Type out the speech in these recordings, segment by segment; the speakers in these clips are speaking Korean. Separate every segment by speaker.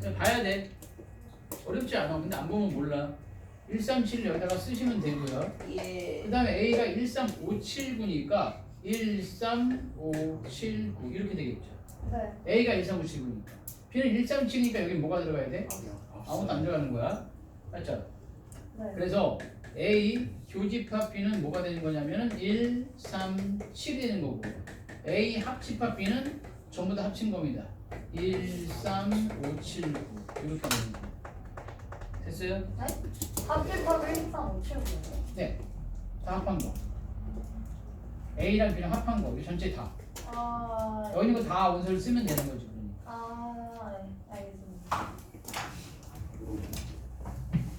Speaker 1: 자, 봐야 돼. 어렵지 않아. 근데 안 보면 몰라. 137 여기다가 쓰시면 되고요.
Speaker 2: 예.
Speaker 1: 그 다음에 A가 13579니까 13579 이렇게 되겠죠.
Speaker 3: 네.
Speaker 1: A가 13579니까. B는 137이니까 여기 뭐가 들어가야 돼? 아무것도 안 들어가는 거야. 맞죠?
Speaker 3: 네.
Speaker 1: 그래서 A 교집합 B는 뭐가 되는 거냐면은 1, 3, 7이 되는 거고 A 합집합 B는 전부 다 합친 겁니다. 1, 3, 5, 7, 9 이렇게 되는 거예요. 됐어요?
Speaker 3: 합집합 1357이에요.
Speaker 1: 네. 다 합한 거. A랑 B랑 합한 거. 이 전체 다.
Speaker 3: 아,
Speaker 1: 여기 있는 거 다 원소를 쓰면 되는 거지. 그러니까.
Speaker 3: 아, 네. 알겠습니다.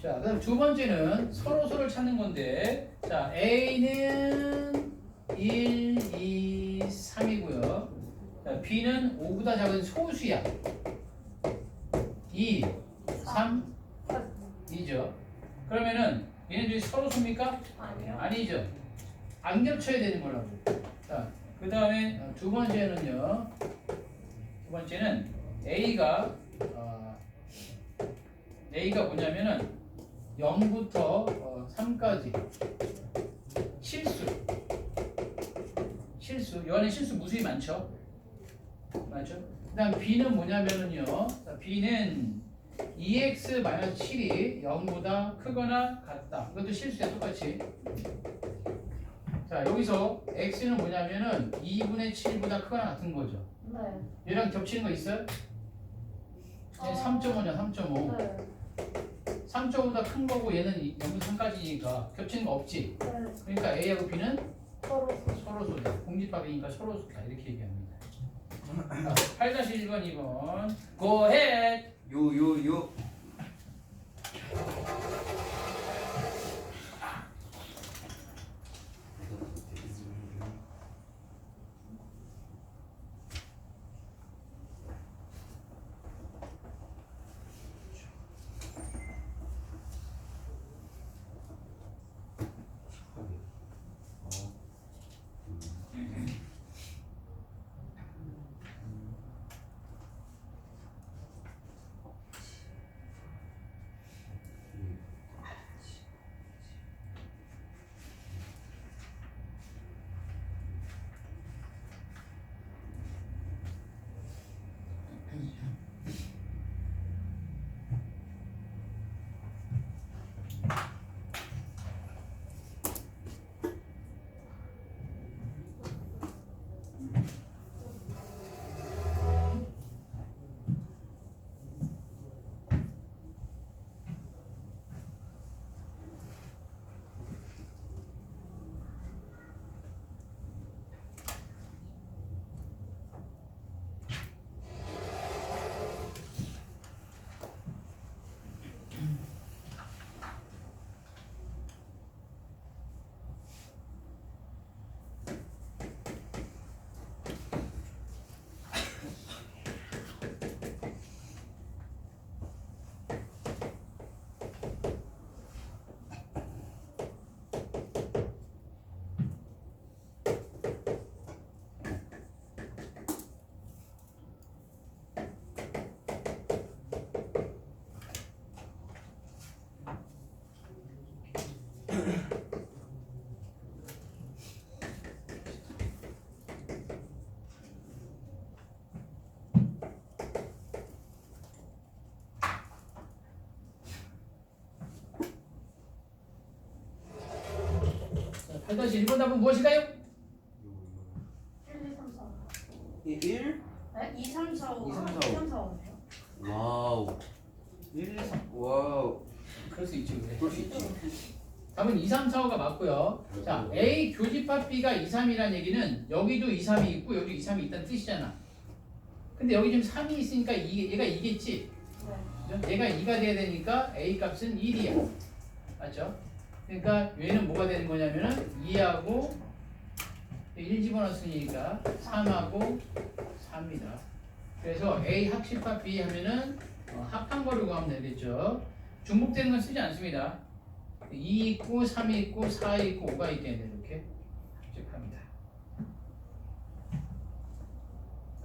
Speaker 1: 자, 그다음 두 번째는 서로 서로를 찾는 건데, 자, A는 1, 2, 3이고요. 자, B는 5보다 작은 소수야. 2, 3, 2죠. 그러면은 얘네들이 서로 섭니까?
Speaker 3: 아니요.
Speaker 1: 아니죠. 안 겹쳐야 되는 거라고. 자, 그 다음에 두 번째는요. 두 번째는 A가 어, A가 뭐냐면은 0부터 어, 3까지 실수. 실수. 요 안에 실수 무수히 많죠. 맞죠? 그다음 B는 뭐냐면은요. 자, B는 2x-7이 0보다 크거나 같다. 이것도 실수야 똑같이. 자 여기서 x는 뭐냐면은 2분의 7보다 크거나 같은 거죠.
Speaker 3: 네.
Speaker 1: 얘랑 겹치는 거 있어요? 얘 3.5냐 3.5.
Speaker 3: 네.
Speaker 1: 3.5보다 큰 거고 얘는 0부터 3까지니까 겹치는 거 없지.
Speaker 3: 네.
Speaker 1: 그러니까 a하고 b는
Speaker 3: 서로
Speaker 1: 서로 소다. 공집합이니까 서로 소다 이렇게 얘기합니다. 8-1번 2번 Go ahead.
Speaker 4: 요요요
Speaker 1: 자, 8-1번 답은 무엇일까요?
Speaker 3: 1, 2, 3, 4.
Speaker 4: 1
Speaker 3: 네? 2, 3, 4, 5.
Speaker 4: 2, 3, 4, 5.
Speaker 3: 2, 3, 4, 5네요.
Speaker 4: 와우 1 3 와우
Speaker 1: 그럴 수 있지 그래.
Speaker 4: 그럴 수 있지
Speaker 1: 답은 2, 3, 4, 5가 맞고요. 자, A 교집합 B가 2, 3이라는 얘기는 여기도 2, 3이 있고 여기도 2, 3이 있다는 뜻이잖아. 근데 여기 지금 3이 있으니까 이, 얘가 2겠지.
Speaker 3: 네.
Speaker 1: 그죠? 얘가 2가 돼야 되니까 A 값은 1이야. 맞죠? 그러니까 얘는 뭐가 되는 거냐면은 2하고 1 집어넣었으니까 3하고 3이다. 그래서 A 합집합 B 하면은 어, 합한 거를 구하면 되겠죠. 중복되는 건 쓰지 않습니다. 2 있고 3 있고 4 있고 5가 있겠네 이렇게 합집합니다.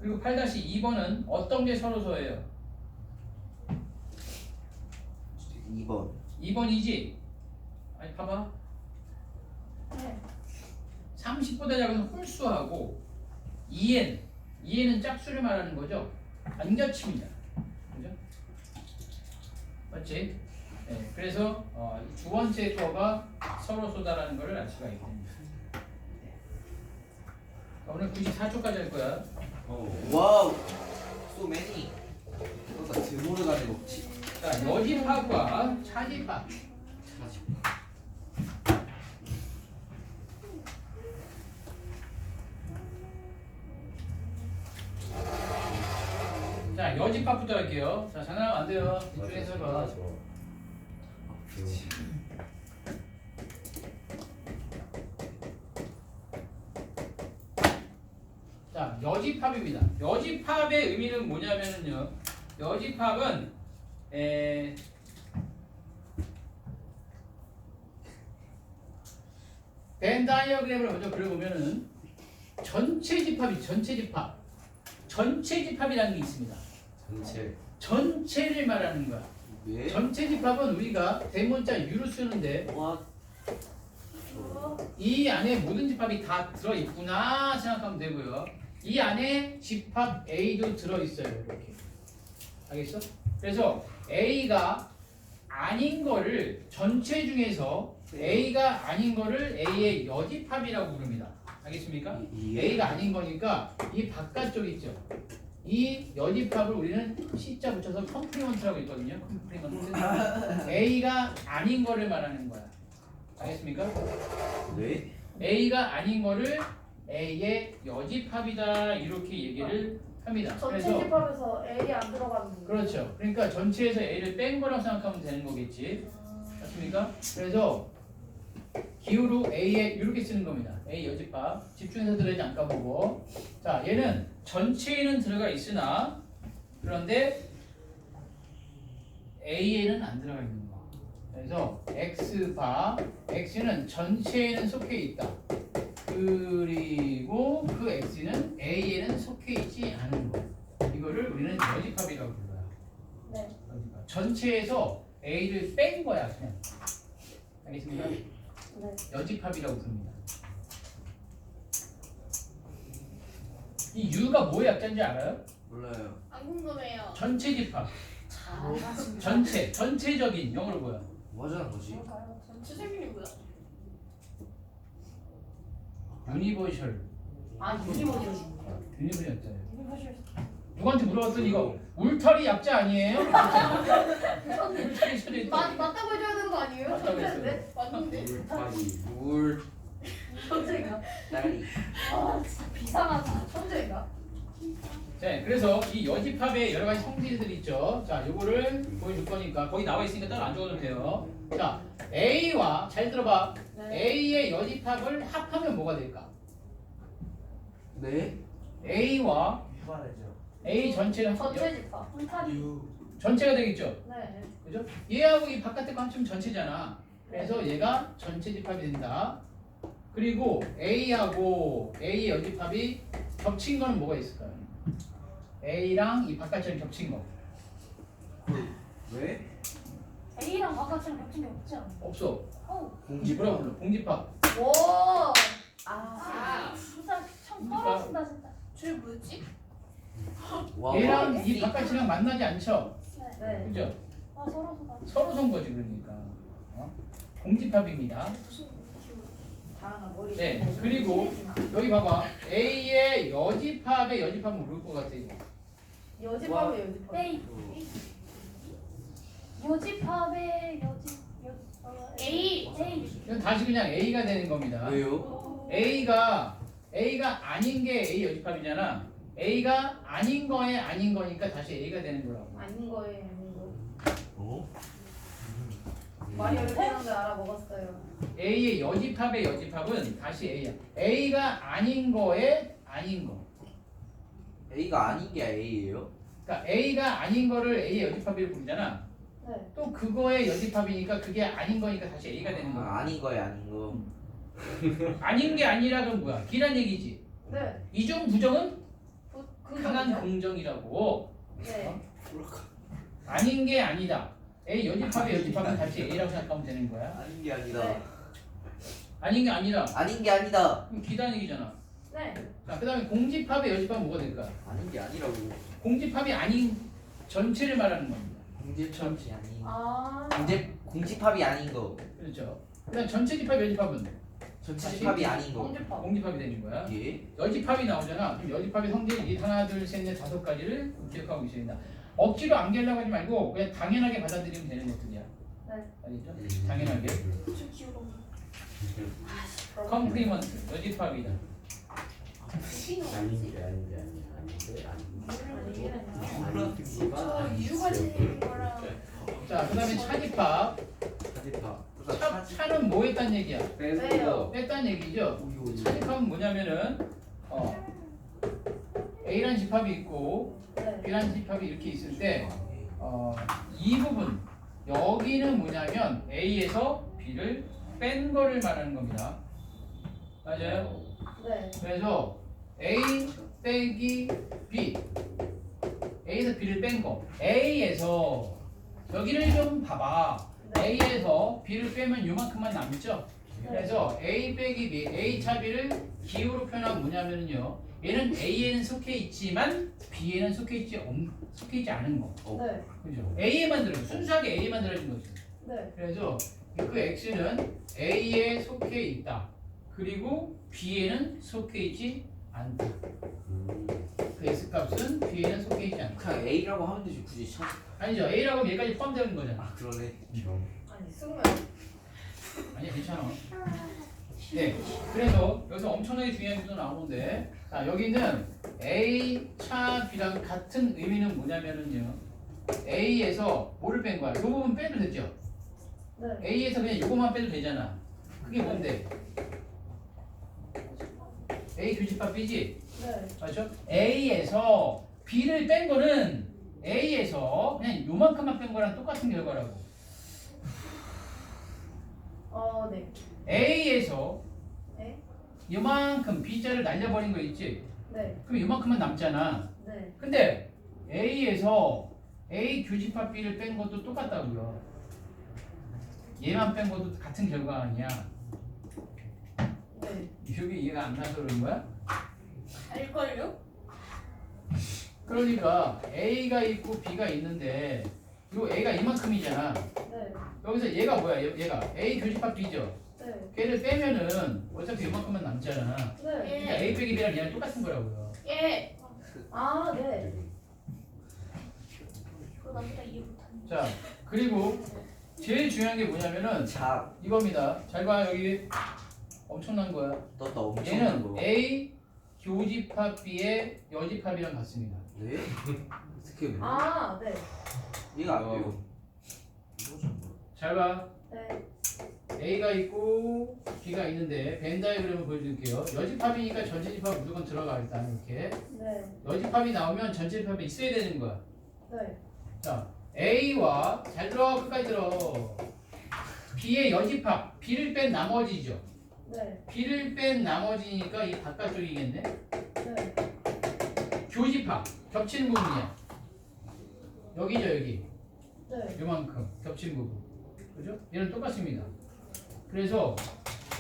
Speaker 1: 그리고 8-2번은 어떤 게 서로서예요?
Speaker 4: 2번
Speaker 1: 2번이지? 아니 봐봐.
Speaker 3: 네.
Speaker 1: 30보다 작은 홀수하고 2n 2n은 짝수를 말하는 거죠? 안 겹칩니다. 그죠? 맞지? 네, 그래서 어, 이두 번째 거가 서로 쏘다라는 것을 알 수가 있습니다 자, 오늘 94초까지 할 거야.
Speaker 4: 와우. So many. 그러다 드모르 간에 먹지
Speaker 1: 자 여집합과 차집합 자 여집합부터 할게요 자 장난하면 안 돼요 이쪽에서 봐 자, 여집합입니다. 여집합의 의미는 뭐냐면요. 여집합은 에 벤 다이어그램을 먼저 그려보면은 전체 집합이 전체 집합. 전체 집합이라는 게 있습니다.
Speaker 4: 전체
Speaker 1: 전체를 말하는 거야.
Speaker 4: 왜?
Speaker 1: 전체 집합은 우리가 대문자 유로 쓰는데
Speaker 4: 와
Speaker 1: 이 안에 모든 집합이 다 들어있구나 생각하면 되고요. 이 안에 집합 A도 들어있어요. 이렇게. 알겠어? 그래서 A가 아닌 거를 전체 중에서 A가 아닌 거를 A의 여집합이라고 부릅니다. 알겠습니까?
Speaker 4: 이-
Speaker 1: A가 아닌 거니까 이 바깥쪽 있죠. 이 여집합을 우리는 C자 붙여서 컴플리먼트라고 있거든요. 컴플리먼트. A가 아닌 거를 말하는 거야. 알겠습니까?
Speaker 4: 왜?
Speaker 1: A가 아닌 거를 A의 여집합이다 이렇게 얘기를 합니다.
Speaker 3: 전체
Speaker 1: 그래서
Speaker 3: 집합에서 A 안 들어가는 거.
Speaker 1: 그렇죠. 그러니까 전체에서 A를 뺀 거라고 생각하면 되는 거겠지. 맞습니까? 그래서 기호로 A에 이렇게 쓰는 겁니다. A 여집합 집중해서 들어야지 안 까보고 자 얘는 전체에는 들어가 있으나 그런데 A에는 안 들어가 있는 거. 그래서 X바 X는 전체에는 속해 있다. 그리고 그 X는 A에는 속해 있지 않은 거. 이거를 우리는 여집합이라고 불러요.
Speaker 3: 네.
Speaker 1: 전체에서 A를 뺀 거야 그냥. 알겠습니까?
Speaker 3: 네.
Speaker 1: 여집합이라고 부릅니다. 이 U가 뭐의 약자인지 알아요?
Speaker 4: 몰라요
Speaker 3: 안 궁금해요.
Speaker 1: 전체 집합. 전체, 전체적인 영어로 뭐야?
Speaker 4: 뭐 하자는 거지?
Speaker 3: 생일이 뭐야?
Speaker 1: 유니버셜.
Speaker 3: 아 유니버셜.
Speaker 1: 유니버셜 약자예요.
Speaker 3: 유니버셜.
Speaker 1: 누구한테 물어봤더니 이거 울타리 약자 아니에요? 울타리 소리
Speaker 3: 맞 맞다고 해줘야 되는 거 아니에요?
Speaker 1: 맞다고 했어요.
Speaker 3: 천재인데? 맞는데?
Speaker 4: 물
Speaker 3: 천재가.
Speaker 4: 딸이
Speaker 3: 아 진짜 비상하다. 천재가.
Speaker 1: 자, 그래서 이 여집합의 여러 가지 성질들이 있죠. 자, 요거를 보여줄 거니까 거기 나와 있으니까 따로 안 적어도 돼요. 자, A와 잘 들어봐.
Speaker 3: 네.
Speaker 1: A의 여집합을 합하면 뭐가 될까?
Speaker 4: 네?
Speaker 1: A와 A 전체를 합
Speaker 3: 전체 집합.
Speaker 4: 유
Speaker 1: 전체가 되겠죠.
Speaker 3: 네.
Speaker 1: 그죠? 얘하고 이 바깥에 거 합치면 전체잖아. 그래서 얘가 전체 집합이 된다. 그리고 A하고 A의 여집합이 겹친 거는 뭐가 있을까요? A랑 이 바깥처럼 겹친 거
Speaker 4: 왜?
Speaker 3: A랑 바깥이랑 겹친 게 없지 않아?
Speaker 1: 없어.
Speaker 3: 어.
Speaker 1: 공지 뭐라 불러? 공집합.
Speaker 3: 오. 아. 진짜 참 떨어진다 진짜. 줄 뭐지?
Speaker 4: 와
Speaker 1: 얘랑 이 바깥이랑 만나지 않죠.
Speaker 3: 네.
Speaker 1: 그죠?
Speaker 3: 아 서로 서로.
Speaker 1: 서로 선 거지 그러니까. 어? 공집합입니다.
Speaker 3: 다양한 머리.
Speaker 1: 네, 그리고 여기 봐봐. A의 여집합의 여집합은 모를 것 같아. 이거.
Speaker 3: 여집합이 여집합.
Speaker 2: A 요집합의 요집 요 어,
Speaker 3: A.
Speaker 2: A
Speaker 1: 이건 다시 그냥 A가 되는 겁니다.
Speaker 4: 왜요?
Speaker 1: A가 A가 아닌 게 A 여집합이잖아. A가 아닌 거에 아닌 거니까 다시 A가 되는 거라고.
Speaker 3: 아닌 거에 아닌 거.
Speaker 4: 어?
Speaker 3: 어렵다는 걸 알아먹었어요.
Speaker 1: A의 여집합의 여집합은 다시 A야. A가 아닌 거에 아닌 거.
Speaker 4: A가 아닌 게 A예요?
Speaker 1: 그러니까 A가 아닌 거를 A의 여집합이라고 부르잖아.
Speaker 3: 네.
Speaker 1: 또 그거의 여집합이니까 그게 아닌 거니까 다시 A가 되는 거야.
Speaker 4: 아, 아닌 거야 아닌 거
Speaker 1: 아닌 게 아니라 그럼 뭐야? 기란 얘기지.
Speaker 3: 네.
Speaker 1: 이중 부정은
Speaker 3: 그, 그
Speaker 1: 강한? 긍정이라고.
Speaker 3: 네.
Speaker 1: 아닌 게 아니다. A 여집합의 여집합은 같이 A라고 생각하면 되는 거야.
Speaker 4: 아닌 게 아니다.
Speaker 3: 네.
Speaker 1: 아닌 게 아니라
Speaker 4: 아닌 게 아니다.
Speaker 1: 그럼 기다는 얘기잖아.
Speaker 3: 네.
Speaker 1: 자, 그다음에 공집합의 여집합은 뭐가 될까?
Speaker 4: 아닌 게 아니라고.
Speaker 1: 공집합이 아닌 전체를 말하는 겁니다.
Speaker 4: 공집합이 아닌.
Speaker 3: 아.
Speaker 4: 공집 공집합이 아닌 거.
Speaker 1: 그렇죠. 그다음 전체 집합 여집합은
Speaker 4: 전집합이 아닌 거.
Speaker 3: 공주파.
Speaker 1: 공집합이 되는 거야.
Speaker 4: 예.
Speaker 1: 여집합이 나오잖아. 그럼 여집합의 성질이 하나, 둘, 셋, 넷, 다섯 가지를 기억하고 있어야 된다. 억지로 암기하려고 하지 말고 그냥 당연하게 받아들이면 되는 것들이야.
Speaker 3: 네.
Speaker 1: 알겠죠? 당연하게.
Speaker 2: 좀 귀여워.
Speaker 1: 컴플리먼트 여집합이다.
Speaker 5: 아닌 게 아닌 게 아닌데 아닌
Speaker 2: 저 이유가지 거랑
Speaker 1: 자, 그다음에 차집합.
Speaker 4: 차집합.
Speaker 1: 차, 차는 뭐 했단 얘기야?
Speaker 3: 왜요?
Speaker 1: 뺐단 얘기죠. 차집합은 뭐냐면은 어, A란 집합이 있고
Speaker 3: 네.
Speaker 1: B란 집합이 이렇게 있을 때 어, 이 부분 여기는 뭐냐면 A에서 B를 뺀 거를 말하는 겁니다. 맞아요?
Speaker 3: 네.
Speaker 1: 그래서 A 빼기 B A에서 B를 뺀 거 A에서 여기를 좀 봐봐
Speaker 3: 네.
Speaker 1: A에서 B를 빼면 요만큼만 남죠 그래서 A 빼기 B A 차 B를 기호로 표현하면 뭐냐면요 얘는 A에는 속해 있지만 B에는 속해 있지 없, 속해 있지 않은 거
Speaker 3: 네.
Speaker 1: 그죠 A에만 들어 순수하게 A에만 들어진 거죠
Speaker 3: 네.
Speaker 1: 그래서 그 X는 A에 속해 있다. 그리고 B에는 속해 있지 않다. 그 X 값은 B에는 속해 있지 않다.
Speaker 4: 그냥 A라고 하면 되지 굳이 차.
Speaker 1: 아니죠. A라고 하면 얘까지 포함되는 거잖아.
Speaker 4: 아 그러네.
Speaker 3: 아니 승우야.
Speaker 1: 아니야, 괜찮아. 네. 그래서 여기서 엄청나게 중요한 게 나오는데, 자 여기는 A 차 B랑 같은 의미는 뭐냐면은요. A에서 뭐를 뺀 거야? 이 부분 빼도 되죠.
Speaker 3: 네.
Speaker 1: A에서 그냥 이거만 빼도 되잖아. 그게 뭔데? A 교집합 B지?
Speaker 3: 네.
Speaker 1: 맞죠? A에서 B를 뺀 거는 A에서 그냥 요만큼만 뺀 거랑 똑같은 결과라고.
Speaker 3: 어, 네.
Speaker 1: A에서
Speaker 3: 네.
Speaker 1: 요만큼 B자를 날려버린 거 있지?
Speaker 3: 네.
Speaker 1: 그럼 요만큼만 남잖아.
Speaker 3: 네.
Speaker 1: 근데 A에서 A 교집합 B를 뺀 것도 똑같다고요. 얘만 뺀 것도 같은 결과 아니야.
Speaker 3: 네.
Speaker 1: 이게 이해가 안 나서 그런 거야?
Speaker 2: 알걸요?
Speaker 1: 그러니까 A가 있고 B가 있는데 요 A가 이만큼이잖아.
Speaker 3: 네.
Speaker 1: 여기서 얘가 뭐야? 얘- 얘가 A 교집합 B죠.
Speaker 3: 네.
Speaker 1: 걔를 빼면은 어차피 이만큼만 남잖아.
Speaker 3: 네.
Speaker 1: 그러니까 A 빼기 B랑 얘랑 똑같은 거라고요.
Speaker 2: 예.
Speaker 3: 아, 네.
Speaker 2: 그거 나보다 이해 못하네.
Speaker 1: 자, 그리고 제일 중요한 게 뭐냐면은
Speaker 4: 자
Speaker 1: 이겁니다. 잘 봐, 여기 엄청난 거야.
Speaker 4: 떴다 엄청난
Speaker 1: 얘는
Speaker 4: 거.
Speaker 1: A 교집합 B의 여집합이랑 같습니다.
Speaker 4: 네? 어떻게 왜?
Speaker 3: 아, 네.
Speaker 4: 얘가 안 돼요.
Speaker 1: 잘 봐.
Speaker 3: 네.
Speaker 1: A가 있고 B가 있는데 벤 다이그램을 보여드릴게요. 여집합이니까 전체 집합 무조건 들어가 일단 이렇게.
Speaker 3: 네.
Speaker 1: 여집합이 나오면 전체 집합이 있어야 되는 거야.
Speaker 3: 네.
Speaker 1: 자, A와 잘 들어 끝까지 들어. B의 여집합, B를 뺀 나머지죠.
Speaker 3: 네.
Speaker 1: B를 뺀 나머지니까 이 바깥쪽이겠네.
Speaker 3: 네.
Speaker 1: 교집합, 겹치는 부분이야. 여기죠 여기.
Speaker 3: 네.
Speaker 1: 요만큼 겹치는 부분. 그죠? 얘는 똑같습니다. 그래서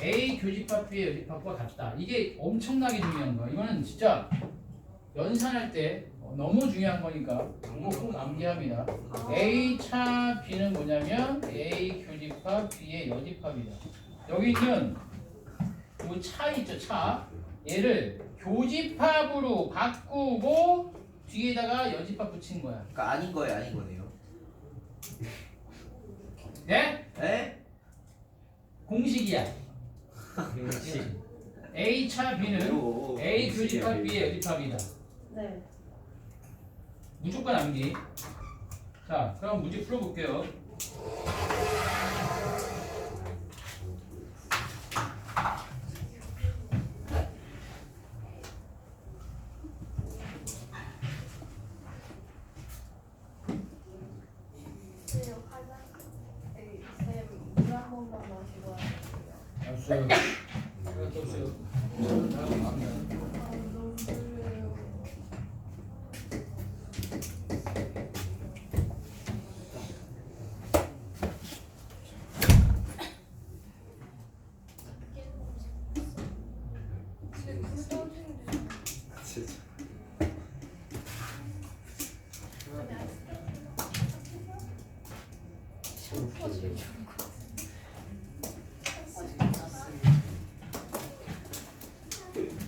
Speaker 1: A 교집합 B의 여집합과 같다. 이게 엄청나게 중요한 거야. 이거는 진짜 연산할 때 너무 중요한 거니까 꼭 암기합니다. A 차 B는 뭐냐면 A 교집합 B의 여집합이다. 여기 있는 이차 있죠 차 얘를 교집합으로 바꾸고 뒤에다가 여집합 붙인 거야.
Speaker 4: 그러니까 아닌 거예요 아닌 거네요.
Speaker 1: 네?
Speaker 4: 에?
Speaker 1: 공식이야. A 차 B는
Speaker 4: 요.
Speaker 1: A 교집합 B의 여집합이다.
Speaker 3: 네.
Speaker 1: 무조건 암기. 자, 그럼 문제 풀어볼게요.
Speaker 2: 네, 화장.
Speaker 3: 에이, 쌤, 물한 번만 마시고 하실게요.
Speaker 1: 알았어요.
Speaker 3: 아, 너무 졸려요.
Speaker 2: 슈퍼 제일 좋은 거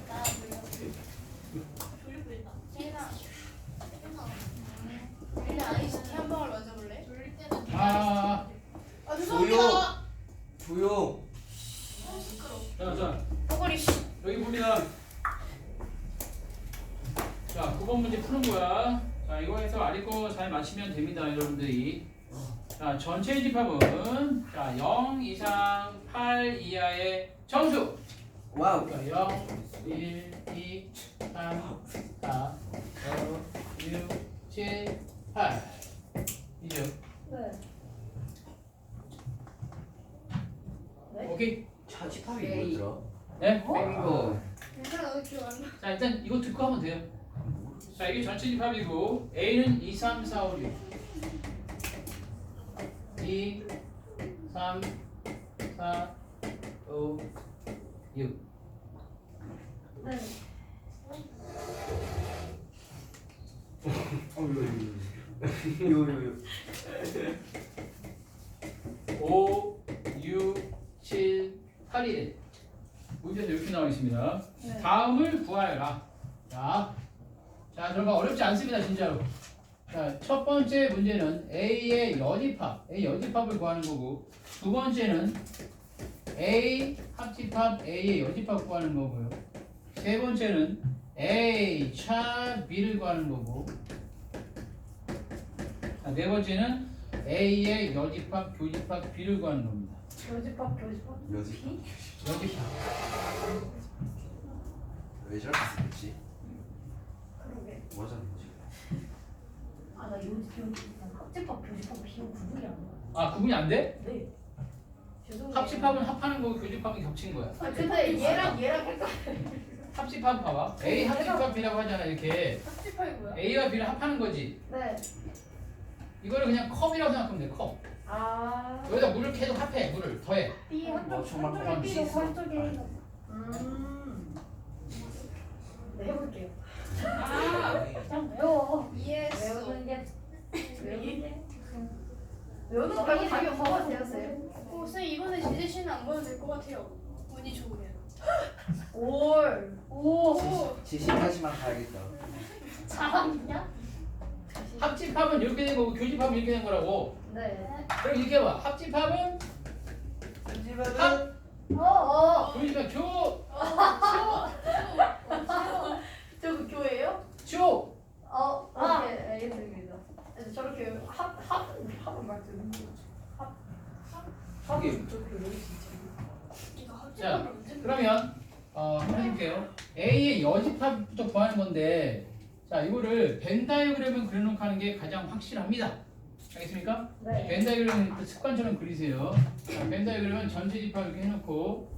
Speaker 2: 나 졸려 보인다 세나 일단 아이스티 한 방울 맞아볼래? 졸릴 때는
Speaker 1: 아,
Speaker 2: 아
Speaker 4: 조용. 조용.
Speaker 1: 자, 자,
Speaker 2: 버거리 씨
Speaker 1: 여기 봅니다. 자, 9번 문제 푸는 거야. 자, 이거 해서 아래 거 잘 맞히면 됩니다, 여러분들이. 자, 전체 집합은 자, 0 이상 8 이하의 정수.
Speaker 4: 와우.
Speaker 1: 자, 0, 1, 2, 3, 4, 5, 6, 7, 8. 이죠?
Speaker 3: 네. 네?
Speaker 1: 오케이.
Speaker 4: 차 집합이 뭐더라?
Speaker 1: 네?
Speaker 4: 이거
Speaker 2: 괜찮아 너 기억 안 나?
Speaker 1: 자, 일단 이거 듣고 하면 돼요. 자, 이게 전체 집합이고 A는 2, 3, 4, 5, 6. 2, 3, 4, 5, 6.
Speaker 3: 네.
Speaker 4: 요요요.
Speaker 1: 5, 6, 7, 8이래. 문제도 이렇게 나와 있습니다.
Speaker 3: 네.
Speaker 1: 다음을 구하여라. 자, 자, 여러분 어렵지 않습니다, 진짜로. 자, 첫 번째 문제는 A의 여집합, A 여집합을 구하는 거고, 두 번째는 A 합집합 A의 여집합 구하는 거고요. 세 번째는 A 차 B를 구하는 거고, 자, 네 번째는 A의 여집합, 교집합 B를 구하는 겁니다.
Speaker 3: 교집합 교집합.
Speaker 4: 여지.
Speaker 1: 여집합.
Speaker 4: 왜 저렇게 생겼지?
Speaker 3: 그러게.
Speaker 4: 맞아 뭐지?
Speaker 3: 아 나 요지 요지 합집합 교집합 비용 구분이 안 돼.
Speaker 1: 아, 구분이 안 돼?
Speaker 3: 네. 죄송해요.
Speaker 1: 합집합은 합하는 거고 교집합은 겹친 거야.
Speaker 3: 아 근데 얘랑 얘랑 헷갈려.
Speaker 1: 합집합 봐봐. A 합집합 B라고 하잖아 이렇게.
Speaker 2: 합집하이 뭐야?
Speaker 1: A와 B를 합하는 거지.
Speaker 3: 네.
Speaker 1: 이거를 그냥 컵이라고 생각하면 돼. 컵.
Speaker 3: 아.
Speaker 1: 여기다 물을 계속 합해. 물을 더해.
Speaker 3: B
Speaker 4: 뭐
Speaker 3: 한쪽
Speaker 4: 정말
Speaker 3: 한쪽에. 한쪽에 음. 네 해볼게요.
Speaker 2: 아
Speaker 3: 그냥 외워.
Speaker 2: 이해했어
Speaker 3: 외우는 게 외우는 게. 외우는 거 말고 답이 없어도 돼요 쌤.
Speaker 2: 어, 쌤 이번에 제재 씨는 안 보여도 될것 같아요 운이 좋으면
Speaker 3: 올. 오.
Speaker 2: 오
Speaker 4: 지식까지만 가야겠다.
Speaker 3: 잘하냐?
Speaker 1: 합집합은 이렇게 된 거고 교집합은 이렇게 된 거라고.
Speaker 3: 네.
Speaker 1: 그럼 이렇게 봐. 합집합은 합,
Speaker 3: 어 어.
Speaker 1: 교집합 교,
Speaker 3: 저그
Speaker 1: 조.
Speaker 3: 어. 아. 네 알겠습니다. 그래서 저렇게 합 합 합은 말투. 합. 합이
Speaker 4: 이게-
Speaker 3: 저 교회 진짜.
Speaker 2: 이거
Speaker 1: 자,
Speaker 2: 합집하면 언제
Speaker 1: 그러면 어, 해볼게요. A의 여집합부터 구하는 건데, 자 이거를 벤 다이어그램을 그려놓고 하는 게 가장 확실합니다. 알겠습니까?
Speaker 3: 네.
Speaker 1: 벤 다이어그램 그 습관처럼 그리세요. 자, 벤 다이어그램은 전체 집합 이렇게 해놓고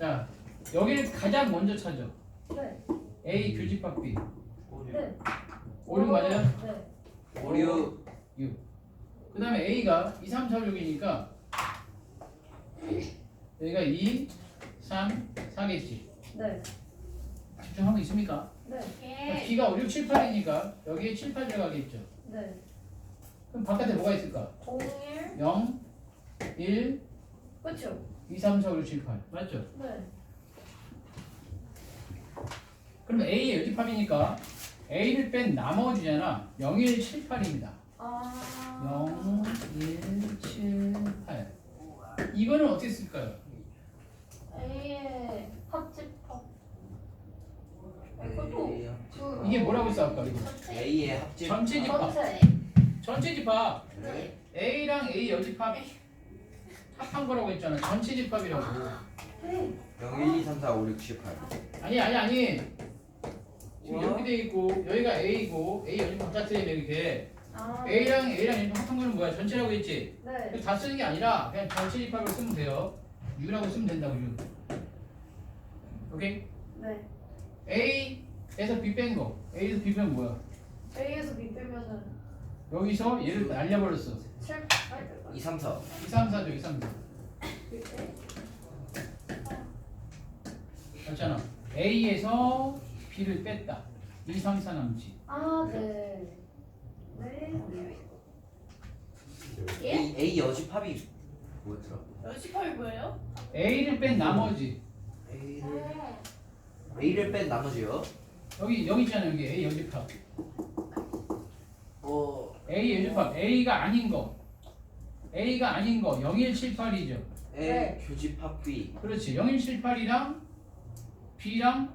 Speaker 1: 자 여기를 가장 먼저 찾아.
Speaker 3: 네.
Speaker 1: A 교집합 B.
Speaker 3: 네.
Speaker 1: 오륙 맞아요?
Speaker 3: 네.
Speaker 4: 오류.
Speaker 1: 그 다음에 A가 2, 3, 4, 6이니까 여기가 2, 3, 4겠지.
Speaker 3: 네.
Speaker 1: 집중하고 있습니까?
Speaker 3: 네.
Speaker 2: 예
Speaker 1: B가 5, 6, 7, 8이니까 여기에 7, 8 들어가겠죠.
Speaker 3: 네.
Speaker 1: 그럼 바깥에 뭐가 있을까?
Speaker 3: 01
Speaker 1: 0, 1,
Speaker 3: 그렇죠.
Speaker 1: 2, 3, 4, 5, 6, 7, 8 맞죠?
Speaker 3: 네.
Speaker 1: 그러면 A의 여집합이니까 A를 뺀 나머지잖아 0, 1, 7, 8입니다
Speaker 3: 아.
Speaker 1: 0, 1, 7, 8 이거는 어떻게 쓸까요?
Speaker 3: A의 합집합.
Speaker 4: A의
Speaker 3: 그
Speaker 1: 이게 뭐라고 써할까 이거?
Speaker 4: A의 합집.
Speaker 1: 전체 집합
Speaker 3: 전체.
Speaker 1: 전체 집합
Speaker 4: 네.
Speaker 1: A랑 A 여집합 합한 거라고 했잖아 전체 집합이라고
Speaker 3: 네.
Speaker 4: 0, 1, 2, 3, 4, 5, 6, 7, 8.
Speaker 1: 아니 아니 아니 지금
Speaker 4: 뭐?
Speaker 1: 이렇게 돼 있고 여기가 A고 A 여집합 자체에 이렇게
Speaker 3: 아.
Speaker 1: A랑 A랑 여집합 합한 거는 뭐야 전체라고 했지
Speaker 3: 네.
Speaker 1: 다 쓰는 게 아니라 그냥 전체 집합을 쓰면 돼요 U라고 쓰면 된다고 U 오케이
Speaker 3: 네.
Speaker 1: A에서 B 뺀 거 A에서 B 빼면 뭐야
Speaker 3: A에서 B 빼면은
Speaker 1: 여기서 얘를 날려버렸어
Speaker 3: 7, 8.
Speaker 4: 2, 3, 4.
Speaker 1: 2, 3, 4죠 2, 3, 4 자, 맞잖아. A에서 B를 뺐다. 2, 3, 4 남지.
Speaker 3: 아, 네. 네.
Speaker 2: 예?
Speaker 4: A, A 여집합이 뭐였더라?
Speaker 2: 연습하이 뭐예요?
Speaker 1: A를 뺀 나머지.
Speaker 4: A를 A를 뺀 나머지요.
Speaker 1: 여기 여기 있잖아 여기 A 여집합.
Speaker 4: 어
Speaker 1: A 여집합. A가 아닌 거. A가 아닌 거 0178이죠.
Speaker 4: A
Speaker 3: 네.
Speaker 4: 교집합 B
Speaker 1: 그렇지. 0178이랑 B랑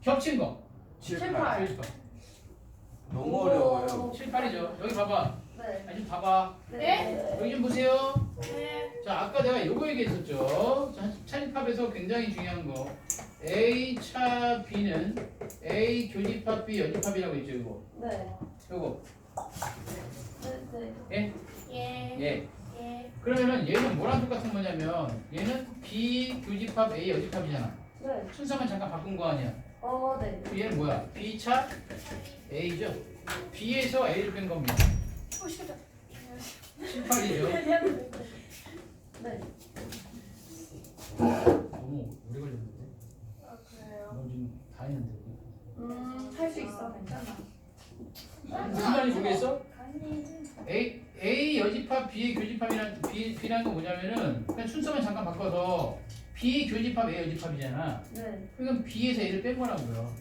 Speaker 1: 겹친 거.
Speaker 4: 78
Speaker 1: 78.
Speaker 4: 너무
Speaker 3: 오.
Speaker 4: 어려워요.
Speaker 1: 78이죠. 여기 봐봐.
Speaker 3: 네.
Speaker 1: 아니 좀 봐봐.
Speaker 3: 네.
Speaker 1: 여기 좀 보세요.
Speaker 2: 네.
Speaker 1: 자, 아까 내가 요거 얘기했었죠. 자, 차집합에서 굉장히 중요한 거. A 차 B는 A 교집합 B 여집합이라고 있죠, 이거.
Speaker 3: 네.
Speaker 1: 요거. 예?
Speaker 2: 예.
Speaker 1: 예.
Speaker 2: 예.
Speaker 1: 그러면은 얘는 뭐랑 똑같은 거냐면 얘는 B 교집합 A 여집합이잖아.
Speaker 3: 네.
Speaker 1: 순서만 잠깐 바꾼 거 아니야.
Speaker 3: 어, 네.
Speaker 1: 그 얘는 뭐야? B 차 A죠. B에서 A를 뺀 겁니다.
Speaker 2: 어, 시끄러.
Speaker 1: 18이죠.
Speaker 3: 네.
Speaker 1: 너무 오래 걸렸는데.
Speaker 2: 아, 그래요?
Speaker 1: 너 지금 다 했는데.
Speaker 3: 음, 할 수 있어. 괜찮아.
Speaker 1: 무슨 말인지 모르겠어? A A 여집합 B의 교집합이란 B B라는 건 순서만 잠깐 바꿔서 B 교집합 A 여집합이잖아.
Speaker 3: 네.
Speaker 1: 그러니까 B에서 A를 뺀 거라고요.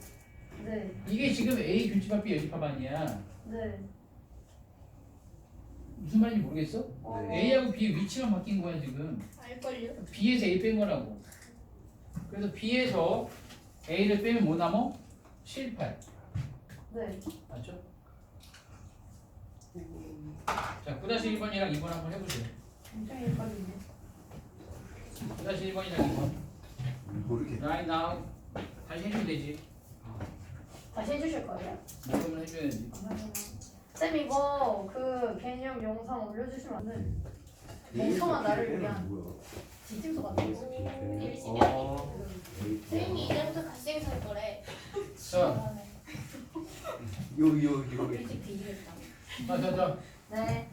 Speaker 3: 네.
Speaker 1: 이게 지금 A 교집합 B 여집합 아니야.
Speaker 3: 네.
Speaker 1: 무슨 말인지 모르겠어?
Speaker 3: 어,
Speaker 1: A하고 B 위치만 바뀐 거야 지금.
Speaker 2: 알걸요?
Speaker 1: B에서 A 뺀 거라고. 그래서 B에서 A를 빼면 뭐 남어? 7, 8.
Speaker 3: 네.
Speaker 1: 맞죠? 자, 9-1번이랑 2번 한번 해보세요.
Speaker 3: 굉장히 헷갈리네.
Speaker 1: 9-1번이랑 2번.
Speaker 4: 모르겠.
Speaker 1: Right now. 다시 해주면 되지.
Speaker 3: 다시 해주실 거예요?
Speaker 1: 모르면 해줘야 지.
Speaker 3: 쌤 이거 그 개념 영상 올려주시면 안 돼? 멍청한 나를 위한 지침서 같은 거.
Speaker 4: 어
Speaker 2: 선생님이 이제부터 갓생 살 거래.
Speaker 1: 자,
Speaker 4: 요요요
Speaker 3: 일찍 뒤지겠다.
Speaker 1: 자, 자, 자.
Speaker 3: 네.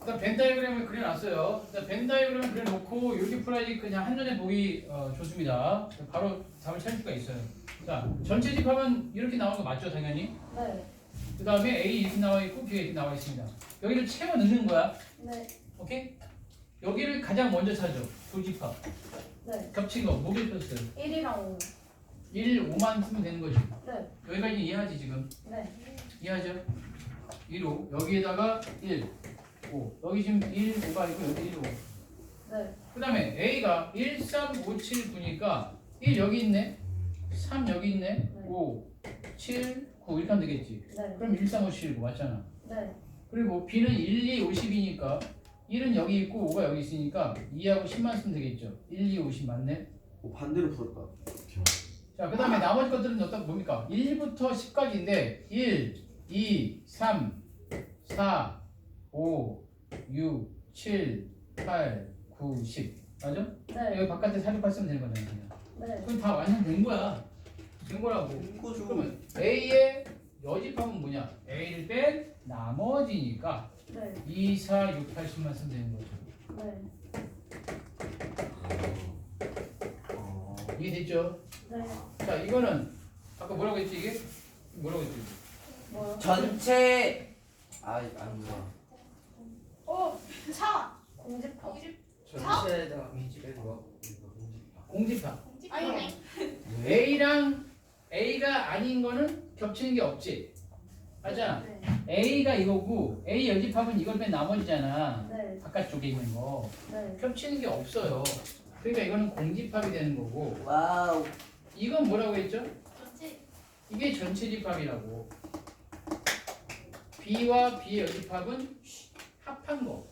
Speaker 1: 일단 벤 다이그램을 그려놨어요. 일단 벤 다이그램을 그려놓고 이렇게 풀어야지 그냥 한눈에 보기 어, 좋습니다. 바로 답을 찾을 수가 있어요. 자, 전체 집합은 이렇게 나오는 거 맞죠, 당연히?
Speaker 3: 네.
Speaker 1: 그 다음에 A 이렇게 나와 있고 B가 이렇게 나와 있습니다. 여기를 채워 넣는 거야.
Speaker 3: 네.
Speaker 1: 오케이? 여기를 가장 먼저 찾죠. 조집합.
Speaker 3: 네.
Speaker 1: 겹친 거, 뭐게 폈어요?
Speaker 3: 1이랑 5.
Speaker 1: 1, 5만 쓰면 되는 거지.
Speaker 3: 네.
Speaker 1: 여기까지 이해하지, 지금?
Speaker 3: 네.
Speaker 1: 이해하죠? 1, 5. 여기에다가 1, 5. 여기 지금 1, 5가 있고 여기 1, 5.
Speaker 3: 네.
Speaker 1: 그 다음에 A가 1, 3, 5, 7, 9니까 1 여기 있네. 3 여기 있네. 5, 7, 9 이렇게 하면 되겠지.
Speaker 3: 네.
Speaker 1: 그럼 1, 3, 5, 7, 9 맞잖아.
Speaker 3: 네.
Speaker 1: 그리고 B는 1, 2, 50이니까 1은 여기 있고 5가 여기 있으니까 2하고 10만 쓰면 되겠죠. 1, 2, 50 맞네.
Speaker 4: 어, 반대로 풀었다.
Speaker 1: 자, 그 다음에 나머지 것들은 어떤 뭡니까? 1부터 10까지인데 1, 2, 3, 4, 5, 6, 7, 8, 9, 10 맞아?
Speaker 3: 네.
Speaker 1: 여기 바깥에 468 쓰면 되는 거잖아 그냥.
Speaker 3: 네.
Speaker 1: 그럼 다 완성된 거야 된 거라고
Speaker 4: 이거죠.
Speaker 1: 그러면 A의 여집합은 뭐냐? A를 뺀 나머지니까
Speaker 3: 네.
Speaker 1: 2, 4, 6, 8, 10만 쓰면 되는 거죠
Speaker 3: 네.
Speaker 4: 어.
Speaker 1: 이해됐죠?
Speaker 3: 네.
Speaker 1: 자 이거는 아까 뭐라고 했지 이게? 뭐라고 했지?
Speaker 3: 뭐요?
Speaker 4: 전체 아 아니구나.
Speaker 2: 어, 차.
Speaker 3: 공집합.
Speaker 5: 전체에다가 민집에 거
Speaker 1: 공집합
Speaker 2: 아니네.
Speaker 1: A랑 A가 아닌 거는 겹치는 게 없지 맞아
Speaker 3: 네.
Speaker 1: A가 이거고 A 여집합은 이걸 뺀 나머지잖아
Speaker 3: 네.
Speaker 1: 바깥쪽에 있는 거
Speaker 3: 네.
Speaker 1: 겹치는 게 없어요 그러니까 이거는 공집합이 되는 거고
Speaker 4: 와우.
Speaker 1: 이건 뭐라고 했죠?
Speaker 2: 그렇지.
Speaker 1: 이게 전체 집합이라고 B와 B의 여집합은 합한 거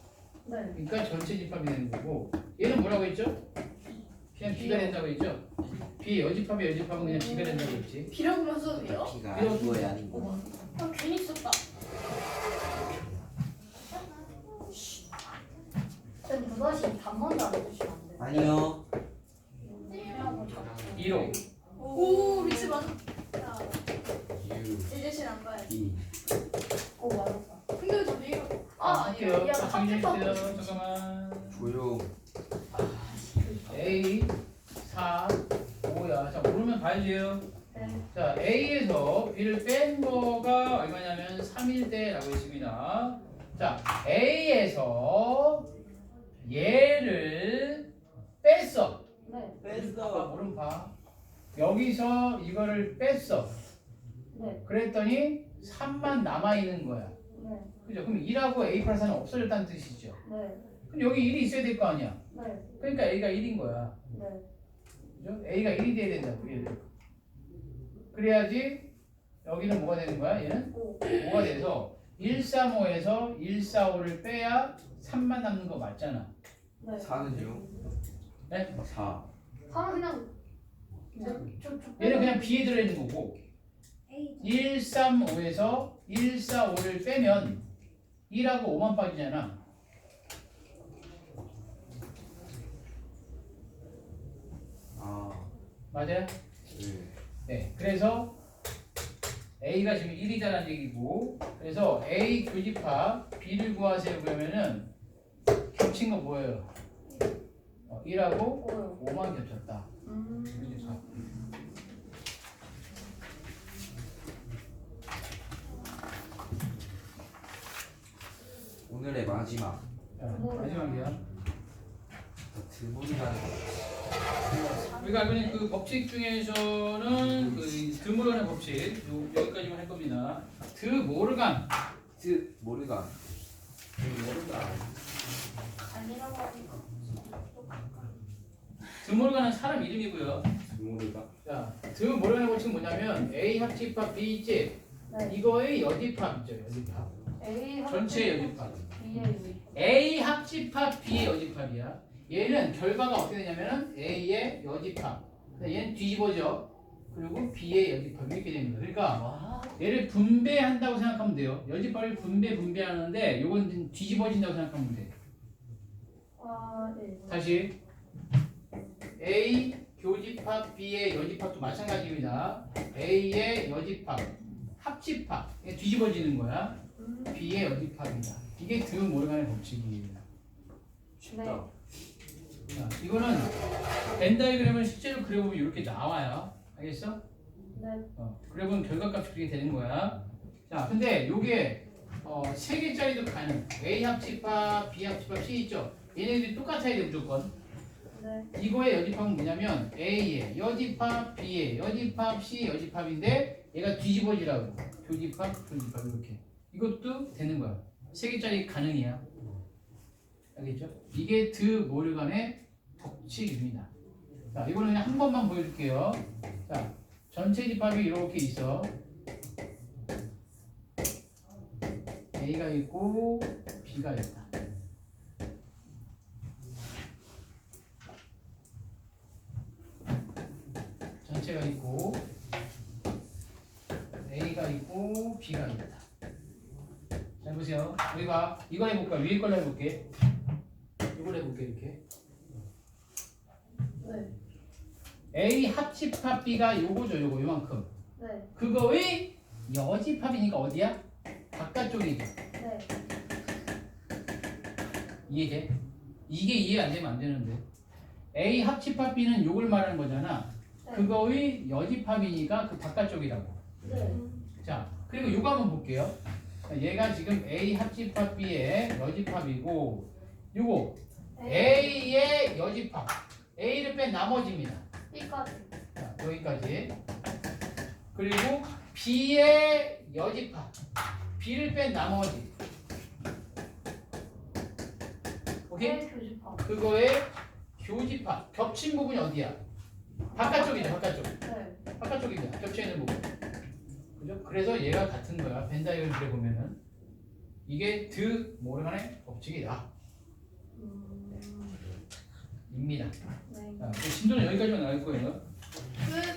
Speaker 3: 네.
Speaker 1: 그러니까 전체 집합이 되는 거고 얘는 뭐라고 했죠? 그냥 B가 된다고 했죠? B의 여집합의 여집합은 그냥 B가 된다고 했지
Speaker 2: 비라고만 써도 돼요?
Speaker 4: 비가 아닌 거에 아닌 거.
Speaker 2: 아, 괜히 썼다.
Speaker 3: 쌤 그것이 답 먼저 알려주시면 안 돼요?
Speaker 4: 아니요.
Speaker 3: 하고 저-
Speaker 1: 1호
Speaker 2: 오, 미치 맞아. 유이 대신 안 봐야지.
Speaker 5: 이
Speaker 3: 오 맞았다.
Speaker 2: 근데 저도
Speaker 3: 아
Speaker 1: 할게요.
Speaker 3: 야
Speaker 1: 자, 정리해주세요
Speaker 3: 합집합.
Speaker 4: 조용.
Speaker 1: A 알지요?
Speaker 3: 네.
Speaker 1: 자, A에서 B를 뺀 거가 얼마냐면 3일 때라고 했습니다. 자, A에서 얘를 뺐어.
Speaker 3: 네.
Speaker 1: 봐,
Speaker 4: 뺐어.
Speaker 1: 물은 봐. 여기서 이거를 뺐어.
Speaker 3: 네.
Speaker 1: 그랬더니 3만 남아 있는 거야.
Speaker 3: 네.
Speaker 1: 그죠? 그럼 1하고 A 플러스 1은 없어졌다는 뜻이죠.
Speaker 3: 네.
Speaker 1: 그럼 여기 1이 있어야 될 거 아니야.
Speaker 3: 네.
Speaker 1: 그러니까 A가 1인 거야.
Speaker 3: 네.
Speaker 1: 그죠? A가 1이 돼야 된다고. 얘를. 그래야지 여기는 뭐가 되는 거야? 얘는
Speaker 3: 오.
Speaker 1: 5가 돼서 135에서 145를 빼야 3만 남는 거 맞잖아.
Speaker 3: 네.
Speaker 4: 4는요?
Speaker 1: 네?
Speaker 4: 4.
Speaker 3: 3은 그냥 저, 저, 저
Speaker 1: 얘는 그냥 B에 들어있는 거고 135에서 145를 빼면 1하고 5만 빠지잖아.
Speaker 4: 아.
Speaker 1: 맞아요?
Speaker 4: 네.
Speaker 1: 네. 그래서 A가 지금 1이자라는 얘기고 그래서 A 교집합 B를 구하세요 그러면은 겹친 거 뭐예요? 어, 1하고
Speaker 3: 오요.
Speaker 1: 5만 겹쳤다.
Speaker 3: 음.
Speaker 1: 자,
Speaker 4: 오늘의 마지막.
Speaker 1: 자, 마지막이야.
Speaker 4: 드물이라는
Speaker 1: 알고 있는 그 법칙 중에서는 그 드모르간의 법칙 요, 여기까지만 할 겁니다. 드 모르간
Speaker 4: 드 모르간.
Speaker 5: 모른다.
Speaker 2: 아니라고 하니까.
Speaker 1: 드모르간은 사람 이름이고요. 자, 드모르간의 법칙은 뭐냐면 A 합집합 B 있지?
Speaker 3: 네.
Speaker 1: 이거의 여집합 있죠, 여집합.
Speaker 3: A
Speaker 1: 전체 여집합.
Speaker 3: B의 여집합.
Speaker 1: A 합집합 B의 여집합이야. 얘는 결과가 어떻게 되냐면은 A의 여집합. 근데 얘는 뒤집어져. 그리고 B의 여집합 이렇게 됩니다. 그러니까 얘를 분배한다고 생각하면 돼요. 여집합을 분배 분배하는데 요건 좀 뒤집어진다고 생각하면 돼.
Speaker 3: 아, 네.
Speaker 1: 다시 A 교집합 B의 여집합도 마찬가지입니다. A의 여집합 합집합 이게 뒤집어지는 거야.
Speaker 3: 음.
Speaker 1: B의 여집합이다. 이게 드 모르간의 법칙이에요.
Speaker 3: 네.
Speaker 1: 자, 이거는 벤 다이그램을 실제로 그려보면 이렇게 나와요. 알겠어?
Speaker 3: 네.
Speaker 1: 어, 그려보면 결과값이 그렇게 되는 거야. 자, 근데 요게 어, 세 개짜리도 가능. A 합집합, B 합집합, C 있죠? 얘네들이 똑같아야 돼 무조건.
Speaker 3: 네.
Speaker 1: 이거의 여집합은 뭐냐면 A의 여집합, B의 여집합, C 여집합인데 얘가 뒤집어지라고. 교집합, 교집합 이렇게. 이것도 되는 거야. 세 개짜리 가능이야. 알겠죠? 이게 드 모르간의 법칙입니다. 자, 이거는 그냥 한 번만 보여줄게요. 자, 전체 집합이 이렇게 있어. A가 있고 B가 있다. 전체가 있고 A가 있고 B가 있다. 자 보세요. 봐. 이거 해볼까? 위에 걸로 해볼게. 이걸 해볼게 이렇게.
Speaker 3: 네.
Speaker 1: A 합집합 B가 요거죠, 요거 요만큼.
Speaker 3: 네.
Speaker 1: 그거의 여집합이니까 어디야? 바깥쪽이죠.
Speaker 3: 네.
Speaker 1: 이해돼? 이게 이해 안 되면 안 되는데. A 합집합 B는 요걸 말하는 거잖아. 그거의 여집합이니까 그 바깥쪽이라고.
Speaker 3: 네.
Speaker 1: 자, 그리고 요거 한번 볼게요. 자, 얘가 지금 A 합집합 B의 여집합이고, 요거 A의 여집합. A를 뺀 나머지입니다.
Speaker 3: B까지.
Speaker 1: 자, 여기까지. 그리고 B의 여집합. B를 뺀 나머지. 오케이?
Speaker 3: 네. 교집합.
Speaker 1: 그거의 교집합. 겹친 부분이 어디야? 바깥쪽이죠, 바깥쪽.
Speaker 3: 네.
Speaker 1: 바깥쪽입니다. 겹쳐 있는 부분. 그죠? 그래서 얘가 같은 거야. 벤다이어를 그려 보면은 이게 드 모르간의 법칙이다.
Speaker 3: 음.
Speaker 1: 입니다.
Speaker 3: 네.
Speaker 1: 자, 그 진도는 여기까지만 나올 거예요.
Speaker 2: 끝.